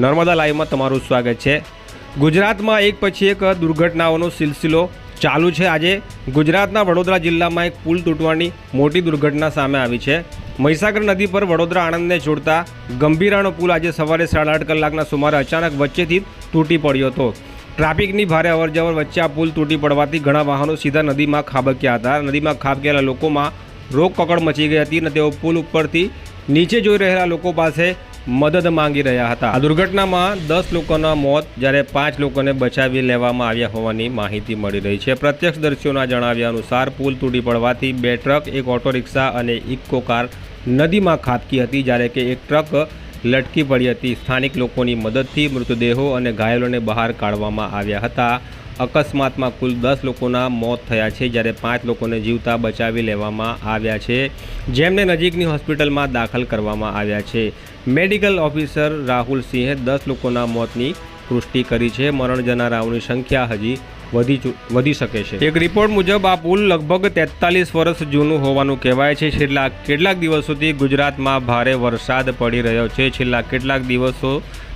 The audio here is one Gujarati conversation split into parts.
નર્મદા લાઈવમાં તમારું સ્વાગત છે. ગુજરાતમાં એક પછી એક દુર્ઘટનાઓનો સિલસિલો ચાલુ છે. આજે ગુજરાતના વડોદરા જિલ્લામાં એક પુલ તૂટવાની મોટી દુર્ઘટના સામે આવી છે. મહીસાગર નદી પર વડોદરા આણંદને જોડતા ગંભીરાનો પુલ આજે સવારે સાડા આઠ કલાકના સુમારે અચાનક વચ્ચેથી તૂટી પડ્યો હતો. ટ્રાફિકની ભારે અવરજવર વચ્ચે આ પુલ તૂટી પડવાથી ઘણા વાહનો સીધા નદીમાં ખાબક્યા હતા. નદીમાં ખાબકેલા લોકોમાં રોગ કકડ મચી ગઈ હતી અને તેઓ પુલ ઉપરથી નીચે જોઈ રહેલા લોકો પાસે મદદ માંગી રહ્યા હતા. આ દુર્ઘટનામાં દસ લોકોના મોત, જ્યારે પાંચ લોકોને બચાવી લેવામાં આવ્યા હોવાની માહિતી મળી રહી છે. પ્રત્યક્ષદર્શીઓના જણાવ્યા અનુસાર, પુલ તૂટી પડવાથી બે ટ્રક, એક ઓટો રિક્ષા અને ઇકો કાર નદીમાં ખાબકી હતી, જ્યારે કે એક ટ્રક લટકી પડી હતી. સ્થાનિક લોકોની મદદથી મૃતદેહો અને ઘાયલોને બહાર કાઢવામાં આવ્યા હતા. અકસ્માતમાં કુલ દસ લોકોના મોત થયા છે, જ્યારે પાંચ લોકોને જીવતા બચાવી લેવામાં આવ્યા છે, જેમને નજીકની હોસ્પિટલમાં દાખલ કરવામાં આવ્યા છે. મેડિકલ ઓફિસર રાહુલ સિંહે દસ લોકોના મોતની પુષ્ટિ કરી છે. મરણ જનારાઓની સંખ્યા હજી વધી વધી શકે છે. એક રિપોર્ટ મુજબ આ પુલ લગભગ તેતાલીસ વર્ષ જૂનું હોવાનું કહેવાય છે. છેલ્લા કેટલાક દિવસોથી ગુજરાતમાં ભારે વરસાદ પડી રહ્યો છે. છેલ્લા કેટલાક દિવસો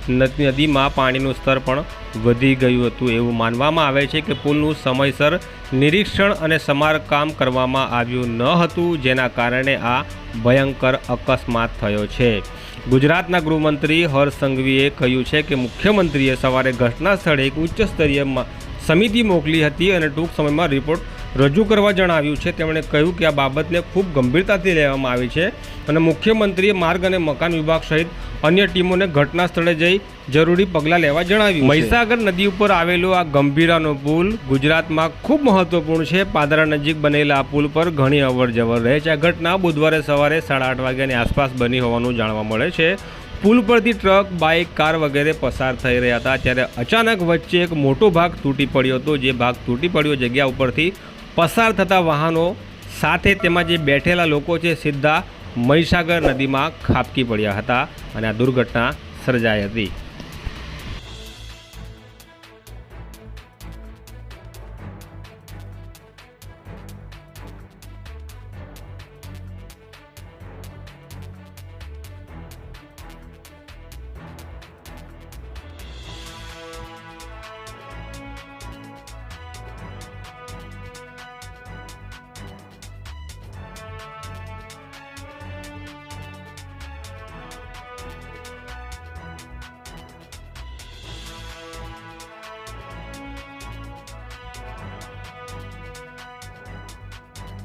નદીમાં પાણીનું સ્તર પણ વધી ગયું હતું. એવું માનવામાં આવે છે કે પુલનું સમયસર નિરીક્ષણ અને સમારકામ કરવામાં આવ્યું ન હતું, જેના કારણે આ ભયંકર અકસ્માત થયો છે. ગુજરાતના ગૃહમંત્રી હર્ષ સંઘવીએ કહ્યું છે કે મુખ્યમંત્રીએ સવારે ઘટના સ્થળે એક ઉચ્ચ સ્તરીય સમિતિ મોકલી હતી અને ટૂંક સમયમાં રિપોર્ટ રજૂ કરવા જણાવ્યું છે. તેમણે કહ્યું કે આ બાબતને ખૂબ ગંભીરતાથી લેવામાં આવી છે અને મુખ્યમંત્રીએ માર્ગ અને મકાન વિભાગ સહિત અન્ય ટીમોને ઘટના સ્થળે જઈ જરૂરી પગલાં લેવા જણાવ્યું મહીસાગર નદી ઉપર આવેલો આ ગંભીરાનો પુલ ગુજરાતમાં ખૂબ મહત્વપૂર્ણ છે. પાદરા નજીક બનેલા આ પુલ પર ઘણી અવર જવર રહે છે. આ ઘટના બુધવારે સવારે સાડા આઠ વાગ્યાની આસપાસ બની હોવાનું જાણવા મળે છે. પુલ પરથી ટ્રક, બાઇક, કાર વગેરે પસાર થઈ રહ્યા હતા. ત્યારે અચાનક વચ્ચે એક મોટો ભાગ તૂટી પડ્યો હતો. જે ભાગ તૂટી પડ્યો જગ્યા ઉપરથી પસાર થતા વાહનો સાથે તેમાં જે બેઠેલા લોકો છે, સીધા મહીસાગર નદીમાં ખાબકી પડ્યા હતા અને આ દુર્ઘટના સર્જાઈ હતી.